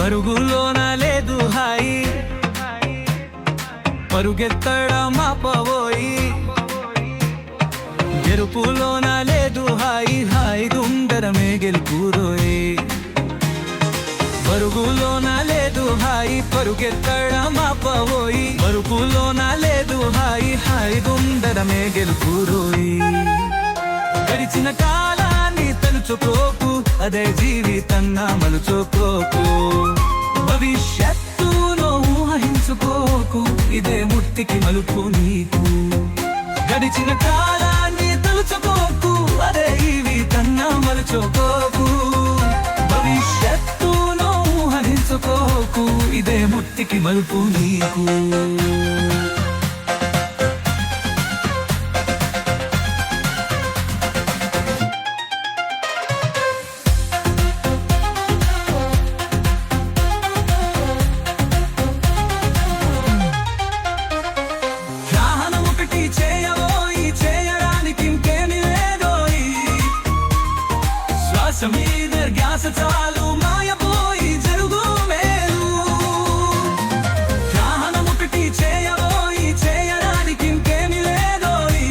పరుగులోన లేదు హాయి. పరుగెత్తడమా ఆపబోయి గెలుపులోన లేదు హాయి హాయి గుండరమే గెలుపురోయి పరుగులోన లేదు హాయి పరుగెత్తడమా ఆపబోయి పరుగులోన లేదు హాయి హాయి గుండరమే గెలుపురోయి గడిచిన కాలాన్ని తలుచుకోకు అదే జీవితంగా మలుచుకోకు. భవిష్యత్తులో ఊహించుకోకు. ఇదే ముట్టికి మలుపు నీకు. గడిచిన కాలాన్ని తలుచుకోకు. అదే జీవితంగా మలుచుకోకు. భవిష్యత్తులో ఊహించుకోకు. ఇదే ముట్టికి మలుపు నీకు. శ్వాస మీద ధ్యాస చాలు మాయపోయి జరుగు మేలు గ్రహణం ఒకటి చేయబోయి చేయడానికి ఇంకేమి లేదోయి.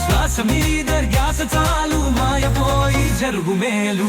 శ్వాస మీద ధ్యాస చాలు మాయపోయి జరుగు మేలు